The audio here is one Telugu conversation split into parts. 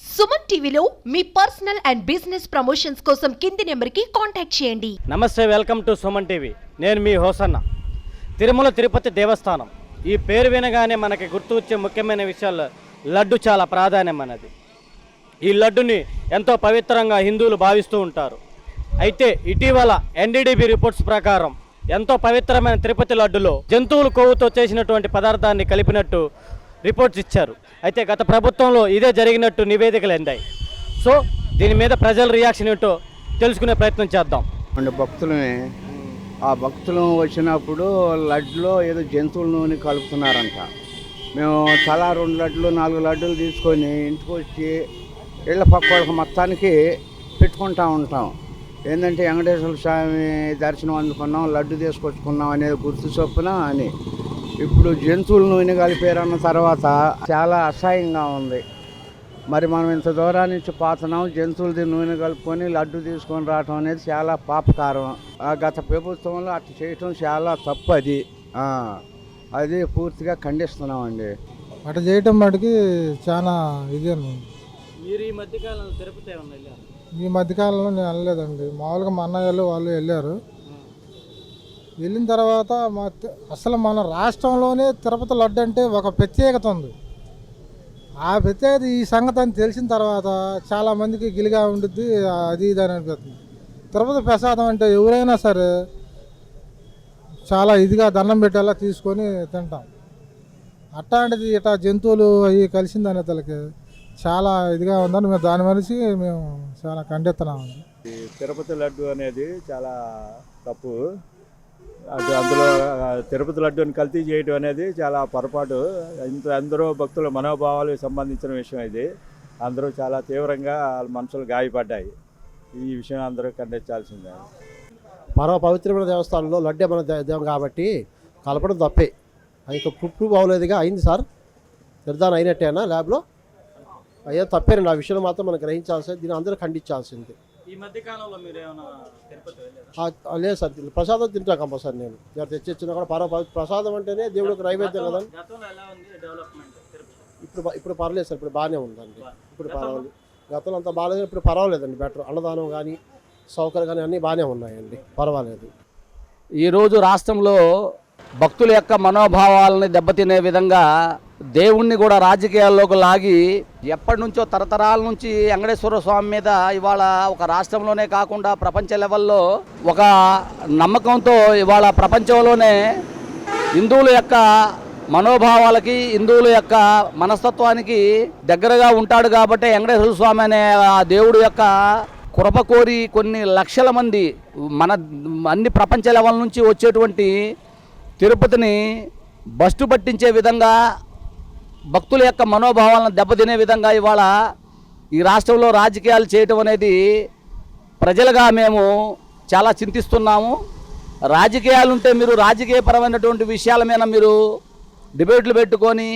సుమన్ టీవీలో మీ పర్సనల్ అండ్ బిజినెస్ ప్రమోషన్స్ కోసం కింది నెంబర్కి కాంటాక్ట్ చేయండి. నమస్తే వెల్కమ్ టు సుమన్ టీవీ. నేను మీ హోసన్న. తిరుమల తిరుపతి దేవస్థానం. ఈ పేరు వినగానే మనకి గుర్తు వచ్చే ముఖ్యమైన విషయాల్లో లడ్డు చాలా ప్రాధాన్యమైనది ఈ లడ్డుని ఎంతో పవిత్రంగా హిందువులు భావిస్తూ ఉంటారు. అయితే ఇటీవల ఎన్డీడీబీ రిపోర్ట్స్ ప్రకారం ఎంతో పవిత్రమైన తిరుపతి లడ్డులో జంతువుల కొవ్వుతో చేసినటువంటి పదార్థాన్ని కలిపినట్టు రిపోర్ట్స్ ఇచ్చారు. అయితే గత ప్రభుత్వంలో ఇదే జరిగినట్టు నివేదికలు అందాయి. సో దీని మీద ప్రజల రియాక్షన్ ఏంటో తెలుసుకునే ప్రయత్నం చేద్దాం. అంటే భక్తులని ఆ భక్తులు వచ్చినప్పుడు లడ్డులో ఏదో జంతువుల నూనె కలుపుతున్నారంట. మేము తలా రెండు లడ్లు నాలుగు లడ్డులు తీసుకొని ఇంటికి వచ్చి ఇళ్ళ పక్క మొత్తానికి పెట్టుకుంటా ఉంటాం. ఏంటంటే వెంకటేశ్వర స్వామి దర్శనం అందుకున్నాం లడ్డు తీసుకొచ్చుకున్నాం అనేది గుర్తు చొప్పున అని. ఇప్పుడు జంతువుల నూనె కలిపారన్న తర్వాత చాలా అసహ్యంగా ఉంది. మరి మనం ఇంత దూరం నుంచి పోతున్నాం జంతువులది నూనె కలుపుకొని లడ్డు తీసుకొని రావటం అనేది చాలా పాపకారం. ఆ గత ప్రభుత్వంలో అట్లా చేయటం చాలా తప్పు అది. ఆ, అది పూర్తిగా ఖండిస్తున్నామండి. అట్లా చేయటం మటుకి చాలా ఇది. మీరు ఈ మధ్యకాలంలో తిరుపతి ఈ మధ్యకాలంలో నేను వెళ్ళలేదండి. మామూలుగా మా అన్నయ్యలు వాళ్ళు వెళ్ళారు. వెళ్ళిన తర్వాత మా అసలు మన రాష్ట్రంలోనే తిరుపతి లడ్డు అంటే ఒక ప్రత్యేకత ఉంది. ఆ ప్రత్యేకత ఈ సంగతి అని తెలిసిన తర్వాత చాలా మందికి గిలిగా ఉండుద్ది అది ఇది అని అనిపిస్తుంది. తిరుపతి ప్రసాదం అంటే ఎవరైనా సరే చాలా ఇదిగా దండం పెట్టేలా తీసుకొని తింటాం. అట్లాంటిది ఇట్లా జంతువులు అవి కలిసిందనే తలకి చాలా ఇదిగా ఉందని మేము దాని మనిషి మేము చాలా ఖండిస్తున్నామండి ఈ తిరుపతి లడ్డు అనేది చాలా తప్పు. అందులో తిరుపతి లడ్డూని కల్తీ చేయడం అనేది చాలా పొరపాటు. ఇంత అందరూ భక్తుల మనోభావాలకు సంబంధించిన విషయం ఇది. అందరూ చాలా తీవ్రంగా వాళ్ళ మనసులు గాయపడ్డాయి. ఈ విషయం అందరూ ఖండించాల్సిందే. పరమ పవిత్రమైన దేవస్థానంలో లడ్డే మన దే- దేవం కాబట్టి కలపడం తప్పే. అది ఇంకా ప్రూఫ్ ప్రూవ్ అవ్వలేదుగా. అయింది సార్. నిర్ధారణ అయినట్టేనా ల్యాబ్లో? అయ్యా తప్పేనండి. ఆ విషయం మాత్రం మనం గ్రహించాల్సింది దీన్ని అందరూ ఖండించాల్సింది. ఈ మీరు ఏమైనా లేదు సార్. ప్రసాదం తింటా కంపల్సరీ నేను. ఎవరు తెచ్చిచ్చినా కూడా పరమ పవి- ప్రసాదం అంటేనే దేవుడికి నైవేద్యం కదా గతంలో ఎలా ఉంది డెవలప్మెంట్ తిరుపతి? ఇప్పుడు ఇప్పుడు పర్లేదు సార్. ఇప్పుడు బాగానే ఉందండి. ఇప్పుడు పర్వాలేదు. గతంలో అంత బాగాలేదు. ఇప్పుడు పర్వాలేదండి. బెటర్. అన్నదానం కానీ సౌకర్యం కానీ అన్నీ బాగానే ఉన్నాయండి. పర్వాలేదు. ఈరోజు రాష్ట్రంలో భక్తుల యొక్క మనోభావాలని దెబ్బతినే విధంగా దేవుణ్ణి కూడా రాజకీయాల్లోకి లాగి ఎప్పటి నుంచో తరతరాల నుంచి వెంకటేశ్వర స్వామి మీద ఇవాళ ఒక రాష్ట్రంలోనే కాకుండా ప్రపంచ లెవెల్లో ఒక నమ్మకంతో ఇవాళ ప్రపంచంలోనే హిందువుల యొక్క మనోభావాలకి హిందువుల యొక్క మనస్తత్వానికి దగ్గరగా ఉంటాడు కాబట్టి వెంకటేశ్వర స్వామి అనే ఆ దేవుడు యొక్క కృప కోరి కొన్ని లక్షల మంది మన అన్ని ప్రపంచ లెవెల్ నుంచి వచ్చేటువంటి తిరుపతిని బస్టు పట్టించే విధంగా భక్తుల యొక్క మనోభావాలను దెబ్బతినే విధంగా ఇవాళ ఈ రాష్ట్రంలో రాజకీయాలు చేయటం అనేది ప్రజలుగా మేము చాలా చింతిస్తున్నాము. రాజకీయాలు ఉంటే మీరు రాజకీయపరమైనటువంటి విషయాల మీద మీరు డిబేట్లు పెట్టుకొని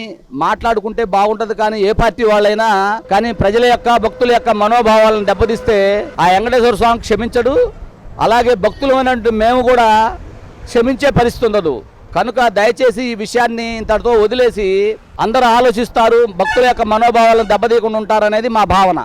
మాట్లాడుకుంటే బాగుంటుంది కానీ ఏ పార్టీ వాళ్ళైనా కానీ ప్రజల యొక్క భక్తుల యొక్క మనోభావాలను దెబ్బతీస్తే ఆ వెంకటేశ్వర స్వామి క్షమించడు. అలాగే భక్తులమైనటువంటి మేము కూడా క్షమించే పరిస్థితి ఉండదు. కనుక దయచేసి ఈ విషయాన్ని ఇంతటితో వదిలేసి అందరూ ఆలోచిస్తారు భక్తుల యొక్క మనోభావాలను దెబ్బతీయకుండా ఉంటారనేది మా భావన.